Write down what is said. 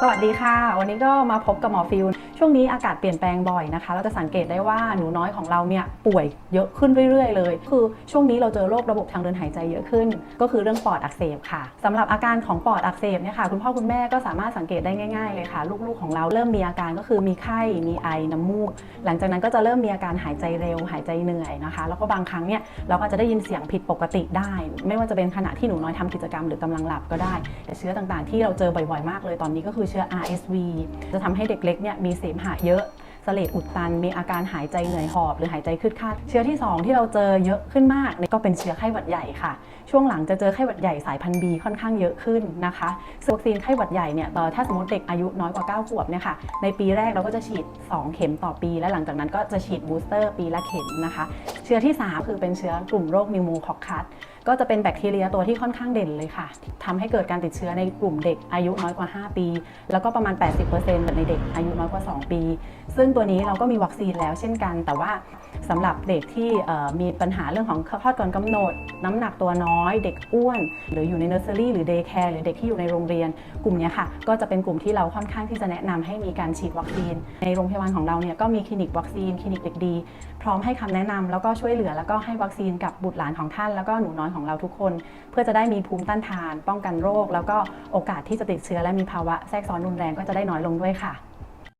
สวัสดีค่ะ วันนี้ก็มาพบกับหมอฟิลช่วงนี้อากาศเปลี่ยนแปลงบ่อยนะคะ เราจะสังเกตได้ว่าหนูน้อยของเราเนี่ยป่วยเยอะขึ้นเรื่อย ๆ เลย คือช่วงนี้เราเจอโรคระบบทางเดินหายใจเยอะขึ้น ก็คือเรื่องปอดอักเสบค่ะสำหรับอาการของปอดอักเสบเนี่ยค่ะ คุณพ่อคุณแม่ก็สามารถสังเกตได้ง่ายๆเลยค่ะ ลูกๆของเราเริ่มมีอาการก็คือมีไข้ มีไอ น้ำมูก หลังจากนั้นก็จะเริ่มมีอาการหายใจเร็ว หายใจเหนื่อยนะคะ แล้วก็บางครั้งเนี่ยเราก็จะได้ยินเสียงผิดปกติได้ ไม่ว่าจะเป็นขณะที่หนูน้อยทำกิจกรรมหรือกำลังหลับก็ได้ แต่เชื้อต่างๆ ที่เราเจอบ่อยๆมากเลยตอนนี้ก็คือเชื้อ RSV จะทำให้เด็กเล็กเนี่ยมีเสมหะเยอะเลดอุดตัน มีอาการหายใจเหนื่อยหอบ หรือหายใจคืดคาดเชื้อที่ 2 ที่เราเจอเยอะขึ้นมากก็เป็นเชื้อไข้หวัดใหญ่ค่ะ ช่วงหลังจะเจอไข้หวัดใหญ่สายพันธุ์ B ค่อนข้างเยอะขึ้นนะคะซึ่งวัคซีนไข้หวัดใหญ่เนี่ยเอ่อถ้าสมมติเด็กอายุน้อยกว่า 9 ขวบเนี่ยค่ะในปีแรกเราก็จะฉีด 2 เข็มต่อปี และหลังจากนั้นก็จะฉีดบูสเตอร์ปีละเข็มนะคะ เชื้อที่ 3 คือเป็นเชื้อกลุ่มโรคนิวโมคอคัสก็จะเป็นแบคทีเรียตัวที่ค่อนข้างเด่นเลยค่ะทำให้เกิดการติดเชื้อในกลุ่มเด็กอายุน้อยกว่า 5 ปี แล้วก็ประมาณ 80%ในเด็กอายุน้อยกว่า 2 ปี ซึ่งตัวนี้เราก็มีวัคซีนแล้วเช่นกัน แต่ว่าสำหรับเด็กที่มีปัญหาเรื่องของคลอดก่อนกำหนด น้ำหนักตัวน้อย เด็กอ้วน หรืออยู่ในเนอร์เซอรี่หรือเดย์แคร์หรือเด็กที่อยู่ในโรงเรียน กลุ่มเนี้ยค่ะ ก็จะเป็นกลุ่มที่เราค่อนข้างที่จะแนะนำให้มีการฉีดวัคซีน ในโรงพยาบาลของเราเนี่ยก็มีคลินิกวัคซีนคลินิกเด็กดี พร้อมให้คำแนะนำแล้วก็ช่วยเหลือแล้วก็ให้วัคซีนกับบุตรหลานของท่านแล้วก็หนูน้อยของเราทุกคน เพื่อจะได้มีภูมิต้านทาน ป้องกันโรค แล้วก็โอกาสที่จะติดเชื้อและมีภาวะแทรกซ้อนรุนแรงก็จะได้น้อยลงด้วยค่ะ